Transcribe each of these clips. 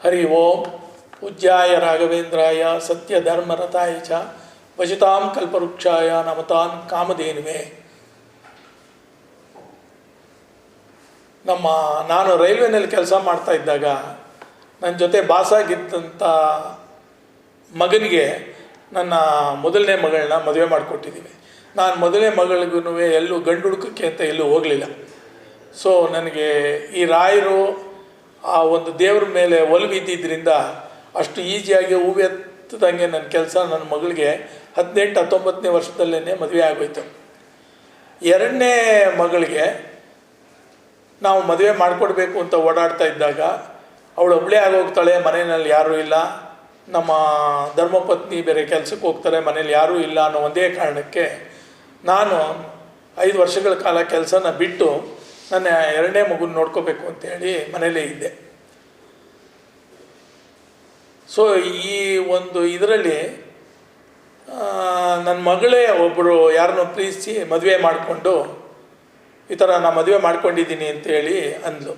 ಹರಿ ಓಂ ಪೂಜ್ಯಾಯ ರಾಘವೇಂದ್ರಾಯ ಸತ್ಯ ಧರ್ಮರತಾಯ ಚ ಭಜತಾಂ ಕಲ್ಪವೃಕ್ಷಾಯ ನಮತಾನ್ ಕಾಮಧೇನುವೆ ನಮ್ಮ ನಾನು ರೈಲ್ವೆನಲ್ಲಿ ಕೆಲಸ ಮಾಡ್ತಾ ಇದ್ದಾಗ ನನ್ನ ಜೊತೆ ಬಾಸಾಗಿದ್ದಂಥ ಮಗನಿಗೆ ನನ್ನ ಮೊದಲನೇ ಮಗಳನ್ನ ಮದುವೆ ಮಾಡಿಕೊಟ್ಟಿದ್ದೀವಿ ನಾನು ಮೊದಲನೇ ಮಗಳಿಗೂ ಎಲ್ಲೂ ಗಂಡು ಹುಡುಕಕ್ಕೆ ಅಂತ ಎಲ್ಲೂ ಹೋಗಲಿಲ್ಲ. ಸೊ ನನಗೆ ಈ ರಾಯರು ಆ ಒಂದು ದೇವ್ರ ಮೇಲೆ ಒಲವಿದ್ದಿದ್ದರಿಂದ ಅಷ್ಟು ಈಸಿಯಾಗಿ ಹೂವೆತ್ತದಂಗೆ ನನ್ನ ಕೆಲಸ ನನ್ನ ಮಗಳಿಗೆ ಹದಿನೆಂಟು ಹತ್ತೊಂಬತ್ತನೇ ವರ್ಷದಲ್ಲೇ ಮದುವೆ ಆಗೋಯ್ತು. ಎರಡನೇ ಮಗಳಿಗೆ ನಾವು ಮದುವೆ ಮಾಡಿಕೊಡ್ಬೇಕು ಅಂತ ಓಡಾಡ್ತಾ ಇದ್ದಾಗ ಅವಳು ಒಬ್ಬಳೇ ಆಗೋಗ್ತಾಳೆ, ಮನೆಯಲ್ಲಿ ಯಾರೂ ಇಲ್ಲ. ನಮ್ಮ ಧರ್ಮಪತ್ನಿ ಬೇರೆ ಕೆಲಸಕ್ಕೆ ಹೋಗ್ತಾರೆ ಮನೇಲಿ ಯಾರೂ ಇಲ್ಲ ಅನ್ನೋ ಒಂದೇ ಕಾರಣಕ್ಕೆ ನಾನು ಐದು ವರ್ಷಗಳ ಕಾಲ ಕೆಲಸನ ಬಿಟ್ಟು ನನ್ನ ಎರಡನೇ ಮಗುನ ನೋಡ್ಕೋಬೇಕು ಅಂತೇಳಿ ಮನೇಲೇ ಇದ್ದೆ. ಸೊ ಈ ಒಂದು ಇದರಲ್ಲಿ ನನ್ನ ಮಗಳೇ ಒಬ್ಬರು ಯಾರನ್ನೋ ಪ್ರೀತಿಸಿ ಮದುವೆ ಮಾಡಿಕೊಂಡು, ಈ ಥರ ನಾನು ಮದುವೆ ಮಾಡ್ಕೊಂಡಿದ್ದೀನಿ ಅಂತೇಳಿ ಅಂದ್ಲು.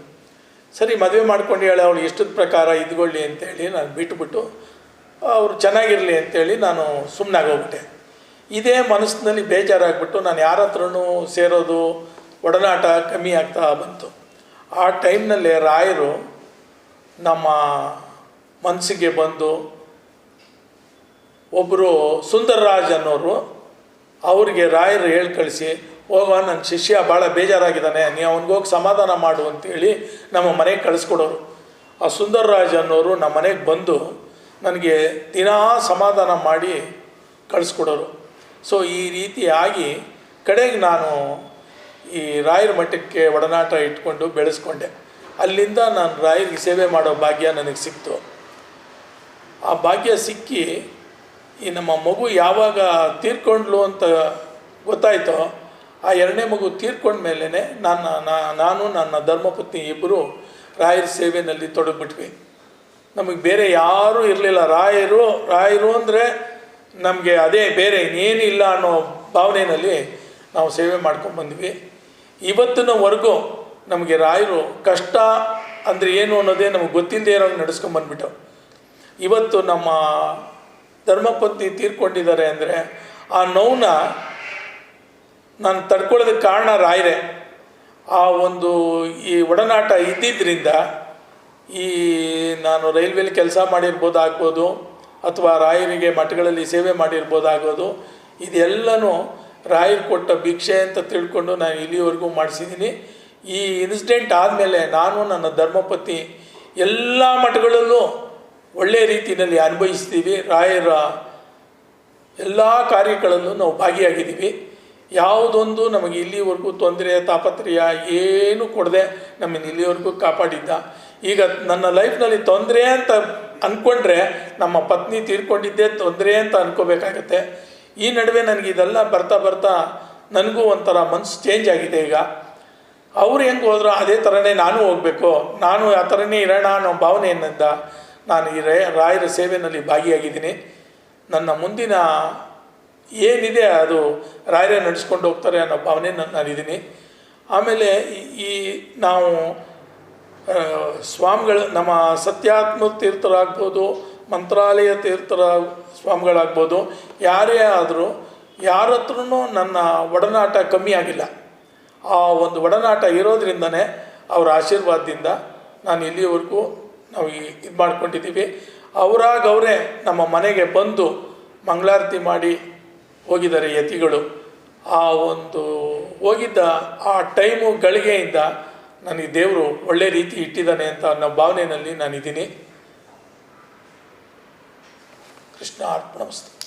ಸರಿ, ಮದುವೆ ಮಾಡ್ಕೊಂಡು ಹೇಳಿ ಅವಳು ಇಷ್ಟದ ಪ್ರಕಾರ ಇದ್ಕೊಳ್ಳಿ ಅಂತೇಳಿ ನಾನು ಬಿಟ್ಟುಬಿಟ್ಟು ಅವರು ಚೆನ್ನಾಗಿರಲಿ ಅಂತೇಳಿ ನಾನು ಸುಮ್ಮನಾಗೋಗ್ಬಿಟ್ಟೆ ಇದೇ ಮನಸ್ಸಿನಲ್ಲಿ ಬೇಜಾರಾಗ್ಬಿಟ್ಟು ನಾನು ಯಾರ ಹತ್ರನೂ ಸೇರೋದು ಒಡನಾಟ ಕಮ್ಮಿ ಆಗ್ತಾ ಬಂತು. ಆ ಟೈಮ್ನಲ್ಲೇ ರಾಯರು ನಮ್ಮ ಮನಸ್ಸಿಗೆ ಬಂದು ಒಬ್ಬರು ಸುಂದರರಾಜ್ ಅನ್ನೋರು ಅವರಿಗೆ ರಾಯರು ಹೇಳಿ ಕಳಿಸಿ ಹೋಗ ನನ್ನ ಶಿಷ್ಯ ಭಾಳ ಬೇಜಾರಾಗಿದ್ದಾನೆ ನೀವು ಹೋಗಿ ಸಮಾಧಾನ ಮಾಡು ಅಂತೇಳಿ ನಮ್ಮ ಮನೆಗೆ ಕಳಿಸ್ಕೊಡೋರು. ಆ ಸುಂದರರಾಜ್ ಅನ್ನೋರು ನಮ್ಮ ಮನೆಗೆ ಬಂದು ನನಗೆ ದಿನಾ ಸಮಾಧಾನ ಮಾಡಿ ಕಳಿಸ್ಕೊಡೋರು. ಸೊ ಈ ರೀತಿ ಆಗಿ ಕಡೆಗೆ ನಾನು ಈ ರಾಯರ ಮಠಕ್ಕೆ ಒಡನಾಟ ಇಟ್ಕೊಂಡು ಬೆಳೆಸ್ಕೊಂಡೆ. ಅಲ್ಲಿಂದ ನಾನು ರಾಯರಿಗೆ ಸೇವೆ ಮಾಡೋ ಭಾಗ್ಯ ನನಗೆ ಸಿಕ್ತು. ಆ ಭಾಗ್ಯ ಸಿಕ್ಕಿ ಈ ನಮ್ಮ ಮಗು ಯಾವಾಗ ತೀರ್ಕೊಂಡ್ಲು ಅಂತ ಗೊತ್ತಾಯಿತೋ, ಆ ಎರಡನೇ ಮಗು ತೀರ್ಕೊಂಡ ಮೇಲೇ ನನ್ನ ನಾನು, ನನ್ನ ಧರ್ಮಪತ್ನಿ ಇಬ್ಬರು ರಾಯರ ಸೇವೆಯಲ್ಲಿ ತೊಡಗಿಬಿಟ್ವಿ. ನಮಗೆ ಬೇರೆ ಯಾರೂ ಇರಲಿಲ್ಲ. ರಾಯರು ರಾಯರು ಅಂದರೆ ನಮಗೆ ಅದೇ ಬೇರೆ, ಇನ್ನೇನಿಲ್ಲ ಅನ್ನೋ ಭಾವನೆಯಲ್ಲಿ ನಾವು ಸೇವೆ ಮಾಡ್ಕೊಂಡ್ಬಂದ್ವಿ ಇವತ್ತಿನವರೆಗೂ ನಮಗೆ ರಾಯರು ಕಷ್ಟ ಅಂದರೆ ಏನು ಅನ್ನೋದೇ ನಮಗೆ ಗೊತ್ತಿಲ್ಲದೆ ಇರೋ ನಡೆಸ್ಕೊಂಬಂದ್ಬಿಟ್ಟು ಇವತ್ತು ನಮ್ಮ ಧರ್ಮಪತ್ನಿ ತೀರ್ಕೊಂಡಿದ್ದಾರೆ ಅಂದರೆ ಆ ನೋವನ್ನ ನಾನು ತಡ್ಕೊಳ್ಳೋದಕ್ಕೆ ಕಾರಣ ರಾಯರೇ. ಆ ಒಂದು ಈ ಒಡನಾಟ ಇದ್ದಿದ್ದರಿಂದ ಈ ನಾನು ರೈಲ್ವೆಲಿ ಕೆಲಸ ಮಾಡಿರ್ಬೋದಾಗ್ಬೋದು ಅಥವಾ ರಾಯರಿಗೆ ಮಠಗಳಲ್ಲಿ ಸೇವೆ ಮಾಡಿರ್ಬೋದಾಗೋದು ಇದೆಲ್ಲನೂ ರಾಯರು ಕೊಟ್ಟ ಭಿಕ್ಷೆ ಅಂತ ತಿಳ್ಕೊಂಡು ನಾನು ಇಲ್ಲಿವರೆಗೂ ಮಾಡಿಸಿದ್ದೀನಿ ಈ ಇನ್ಸಿಡೆಂಟ್ ಆದಮೇಲೆ ನಾನು ನನ್ನ ಧರ್ಮಪತಿ ಎಲ್ಲ ಮಠಗಳಲ್ಲೂ ಒಳ್ಳೆಯ ರೀತಿಯಲ್ಲಿ ಅನುಭವಿಸ್ತೀವಿ. ರಾಯರ ಎಲ್ಲ ಕಾರ್ಯಗಳಲ್ಲೂ ನಾವು ಭಾಗಿಯಾಗಿದ್ದೀವಿ. ಯಾವುದೊಂದು ನಮಗೆ ಇಲ್ಲಿವರೆಗೂ ತೊಂದರೆ, ತಾಪತ್ರಯ ಏನೂ ಕೊಡದೆ ನಮ್ಮನ್ನು ಇಲ್ಲಿವರೆಗೂ ಕಾಪಾಡಿದ್ದ. ಈಗ ನನ್ನ ಲೈಫ್ನಲ್ಲಿ ತೊಂದರೆ ಅಂತ ಅಂದ್ಕೊಂಡ್ರೆ ನಮ್ಮ ಪತ್ನಿ ತೀರ್ಕೊಂಡಿದ್ದೇ ತೊಂದರೆ ಅಂತ ಅನ್ಕೋಬೇಕಾಗತ್ತೆ. ಈ ನಡುವೆ ನನಗೆ ಇದೆಲ್ಲ ಬರ್ತಾ ಬರ್ತಾ ನನಗೂ ಒಂಥರ ಮನಸ್ಸು ಚೇಂಜ್ ಆಗಿದೆ ಈಗ. ಅವ್ರು ಹೆಂಗೆ ಹೋದ್ರು ಅದೇ ಥರನೇ ನಾನು ಹೋಗಬೇಕು. ನಾನು ಆ ಥರನೇ ಇರೋಣ ಅನ್ನೋ ಭಾವನೆಯಿಂದ ನಾನು ಈ ರೇ, ರಾಯರ ಸೇವೆಯಲ್ಲಿ ಭಾಗಿಯಾಗಿದ್ದೀನಿ. ನನ್ನ ಮುಂದಿನ ಏನಿದೆ ಅದು ರಾಯರೇ ನಡೆಸ್ಕೊಂಡು ಹೋಗ್ತಾರೆ ಅನ್ನೋ ಭಾವನೆ ನಾನಿದ್ದೀನಿ ಆಮೇಲೆ ಈ ನಾವು ಸ್ವಾಮಿಗಳು ನಮ್ಮ ಸತ್ಯಾತ್ಮ ತೀರ್ಥರಾಗ್ಬೋದು ಮಂತ್ರಾಲಯ ತೀರ್ಥರ ಸ್ವಾಮಿಗಳಾಗ್ಬೋದು, ಯಾರೇ ಆದರೂ ಯಾರ ಹತ್ರನೂ ನನ್ನ ಒಡನಾಟ ಕಮ್ಮಿ ಆಗಿಲ್ಲ. ಆ ಒಂದು ಒಡನಾಟ ಇರೋದ್ರಿಂದನೇ ಅವರ ಆಶೀರ್ವಾದದಿಂದ ನಾನು ಇಲ್ಲಿವರೆಗೂ ನಾವು ಇದು ಮಾಡ್ಕೊಂಡಿದ್ದೀವಿ. ಅವರಾಗ ಅವರೇ ನಮ್ಮ ಮನೆಗೆ ಬಂದು ಮಂಗಳಾರತಿ ಮಾಡಿ ಹೋಗಿದ್ದಾರೆ ಯತಿಗಳು. ಆ ಒಂದು ಹೋಗಿದ್ದ ಆ ಟೈಮು ಗಳಿಗೆಯಿಂದ ನನಗೆ ದೇವರು ಒಳ್ಳೆ ರೀತಿ ಇಟ್ಟಿದ್ದಾನೆ ಅಂತ ಅನ್ನೋ ಭಾವನೆಯಲ್ಲಿ ನಾನಿದ್ದೀನಿ. కృష్ణ అర్పణమస్తు.